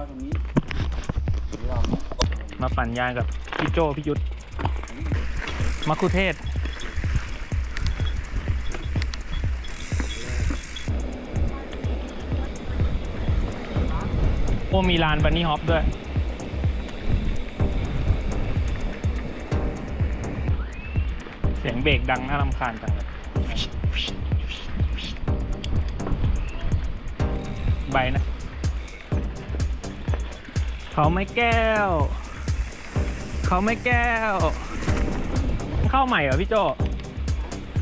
เข้าตรงนี้หรือเราเนี่ยมาปั่นยางกับพี่โจพี่ยุทธมัคคุเทศโอ้มีลานบันนี่ฮอปด้วย เสียงเบรกดังน่ารำคาญจังเลยใบนะ เขาไม่แก้ว เขาไม่แก้ว เข้าใหม่เหรอพี่โจ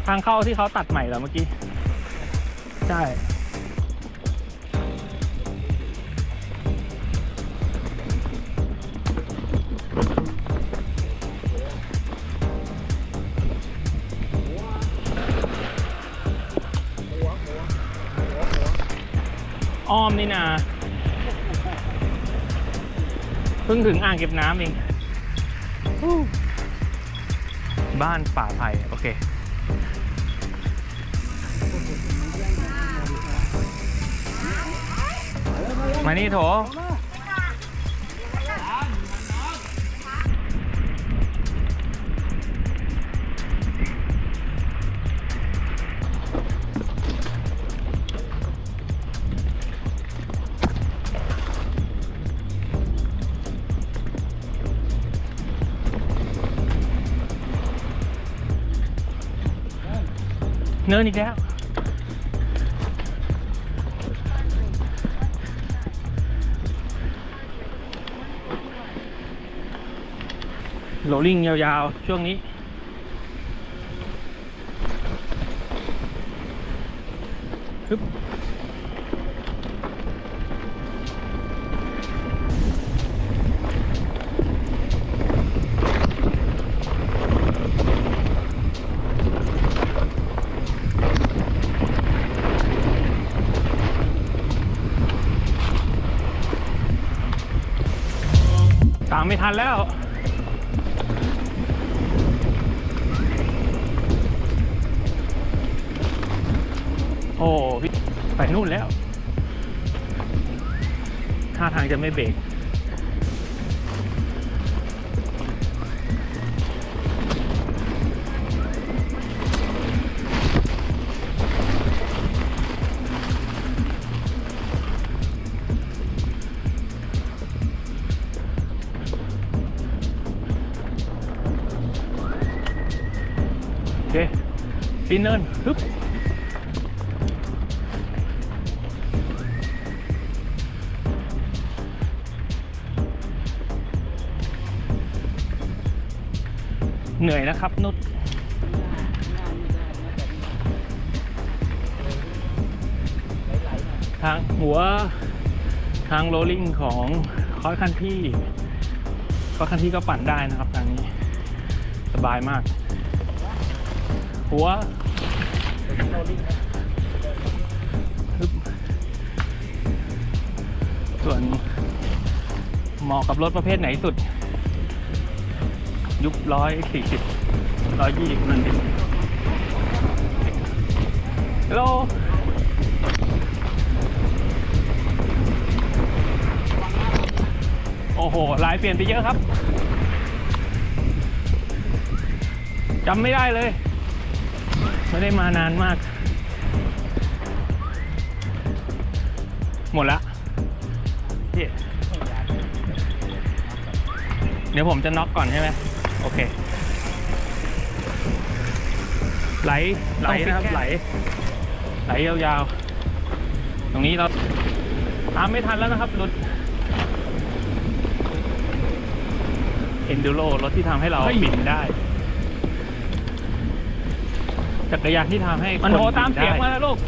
ทางเข้าที่เขาตัดใหม่เหรอเมื่อกี้ ใช่อ้อมนี่นา พิ่งถึงอ่างเก็บน้ำเองฮู้บ้านป่าไผ่โอเค มานี่โถ เนินอีกแล้วโรลลิ่งยาวๆ ช่วงนี้ ฮึบ ไม่ทันแล้ว โอ้พี่ไปนู่นแล้วท่าทางจะไม่เบรก ปีนเนินฮึบเหนื่อยนะครับ นุชทางหัวทางโรลลิ่งของคอร์สคันที่คอร์สคันที่ก็ปั่นได้นะครับทางนี้ สบายมาก หัวส่วนเหมาะกับรถประเภทไหนสุด ยุคร้อยสี่สิบร้อยยี่สิบนั่นเองฮัลโหลโอ้โห ลายเปลี่ยนไปเยอะครับ จำไม่ได้เลย ไม่ได้มานานมาก หมดละพี่เดี๋ยวผมจะน็อกก่อนใช่ไหมโอเค ไหล ไหลนะครับ ไหล ไหลยาวๆ ตรงนี้เราตามไม่ทันแล้วนะครับรถเอนดูโรรถที่ทำให้เราบินได้ จักรยานที่ทำให้มันโทรคบิตามเสียงได้มาแล้วลูก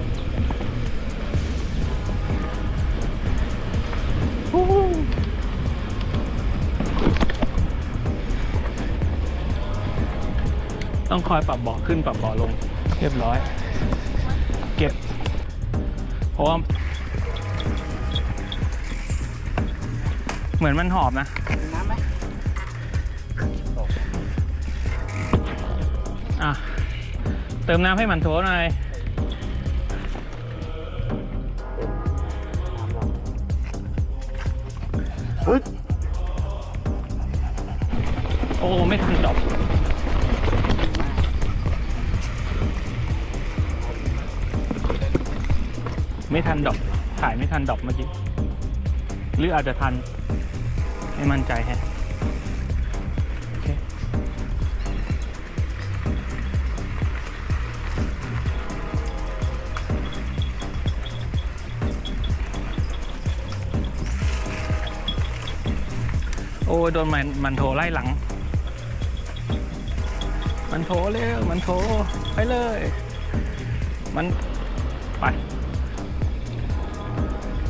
ฮู้ฮู้ต้องคอยปรับเบาะขึ้นปรับเบาะลง เรียบร้อย เก็บเพราะว่าเหมือนมันหอบนะน้ำไหมอะเติมน้ำให้มันโถหน่อยน้ำเราฮึดโอ้ ไม่ทันดอกไม่ทันดอกถ่ายไม่ทันดอกเมื่อกี้ หรืออาจจะทัน ไม่มั่นใจแฮะ โอ้ยโดนมันมันโถไล่หลัง มันโถเร็วมันโถไปเลย มันไป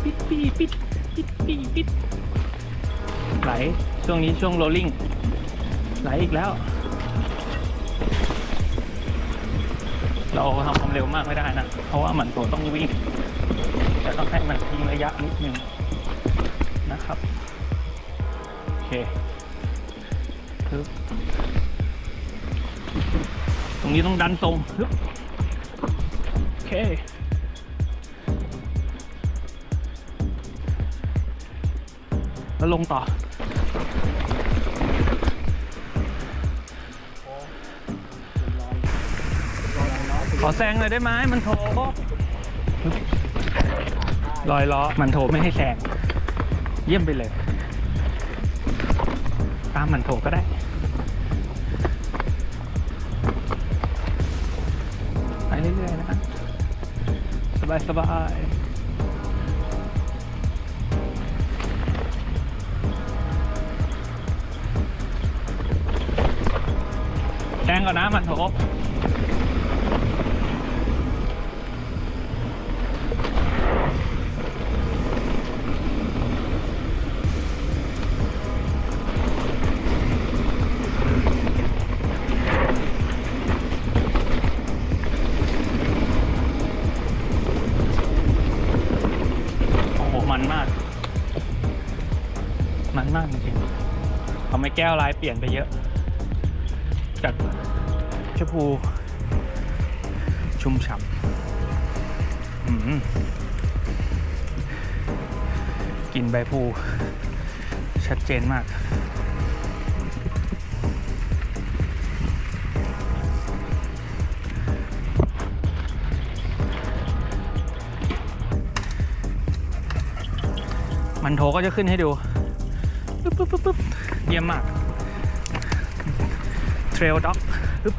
ปิดปีปิดปิดปีปิดไหลช่วงนี้ช่วงโรลลิ่งไหลอีกแล้ว เราทำความเร็วมากไม่ได้นะ เพราะว่ามันโถต้องวิ่งแต่ต้องให้มันทิ้งระยะนิดนึงนะครับ เคฮึบตรงนี้ต้องดันตรงฮึบโอเคแล้วลงต่อขอแซงเลยได้ไหมมันโถลอยล้อ มันโถไม่ให้แซง เยี่ยมไปเลย ตามมันโถก็ได้ไปเรื่อยๆนะครับสบายสบายแจ้งก่อนนะมันโถ แก้วลายเปลี่ยนไปเยอะ จากชมพู ชุ่มฉ่ำกินใบพูชัดเจนมากมันโถก็จะขึ้นให้ดู ปึ๊บปึ๊บปึ๊บเยี่ยมมากเทรลด็อกปึ๊บ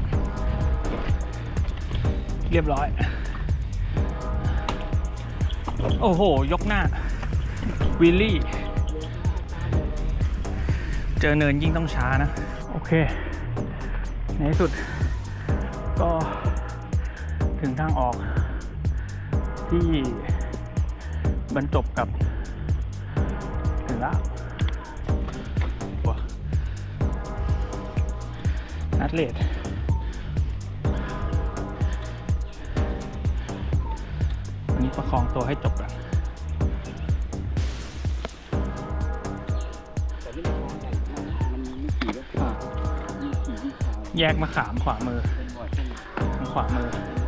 เรียบร้อย โอ้โห ยกหน้า วิลลี่ เจอเนินยิ่งต้องช้านะ โอเค ในที่สุด ก็ถึงทางออกที่บรรจบกับถึงแล้ว นัดเลดวันนี้ประคองตัวให้จบกันแต่ที่มันมองใหญ่มากมันมีขี่รถผ่านมีขี่ที่ขาวแยกมาขามขวามือเป็นบ่อยใช่ไหมทางขวามือเป็น